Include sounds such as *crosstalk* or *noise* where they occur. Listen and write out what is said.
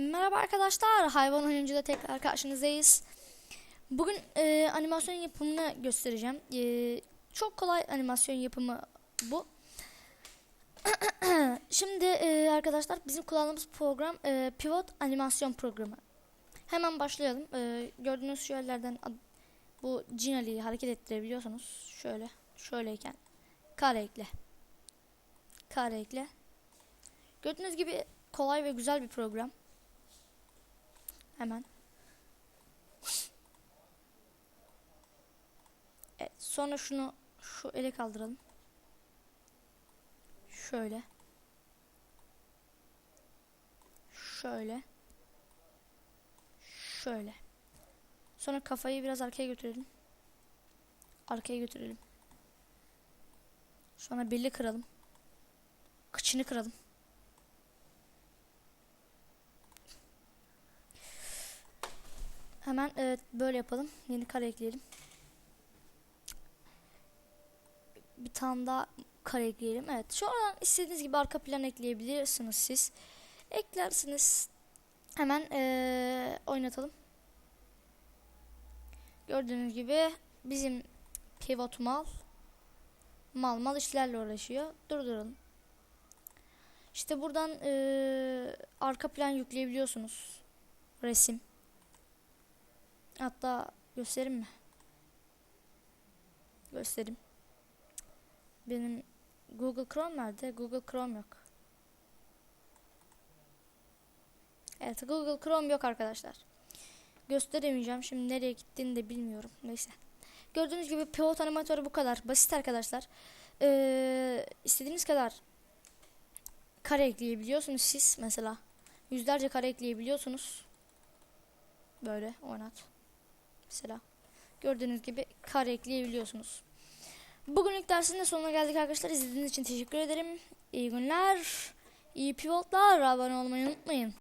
Merhaba arkadaşlar, Hayvan Oyuncu'da tekrar karşınızdayız. Bugün e, animasyon yapımını göstereceğim. E, çok kolay animasyon yapımı bu. *clears throat* Şimdi e, arkadaşlar bizim kullandığımız program e, Pivot Animasyon Programı. Hemen başlayalım. E, gördüğünüz şu yerlerden bu Cinali'yi hareket ettirebiliyorsunuz. Şöyle, şöyleyken kare ekle. Kare ekle. Gördüğünüz gibi kolay ve güzel bir program. Hemen. Evet, sonra şunu şu ele kaldıralım. Şöyle. Şöyle. Şöyle. Sonra kafayı biraz arkaya götürelim. Arkaya götürelim. Sonra belli kıralım. Kıçını kıralım. Hemen evet böyle yapalım. Yeni kare ekleyelim. Bir tane daha kare ekleyelim. Evet. Şu an istediğiniz gibi arka plan ekleyebilirsiniz siz. Eklersiniz. Hemen eee, oynatalım. Gördüğünüz gibi bizim pivot mal mal mal işlerle uğraşıyor. Durduralım. İşte buradan eee, arka plan yükleyebiliyorsunuz. Resim. Hatta göstereyim mi? Göstereyim. Benim Google Chrome nerede? Google Chrome yok. Evet Google Chrome yok arkadaşlar. Gösteremeyeceğim. Şimdi nereye gittiğini de bilmiyorum. Neyse. Gördüğünüz gibi pivot animatörü bu kadar. Basit arkadaşlar. Ee, istediğiniz kadar kare ekleyebiliyorsunuz siz mesela. Yüzlerce kare ekleyebiliyorsunuz. Böyle oynat. Mesela. Gördüğünüz gibi kare ekleyebiliyorsunuz. Bugünlük dersin de sonuna geldik arkadaşlar. İzlediğiniz için teşekkür ederim. İyi günler. iyi pivotlar. Abone olmayı unutmayın.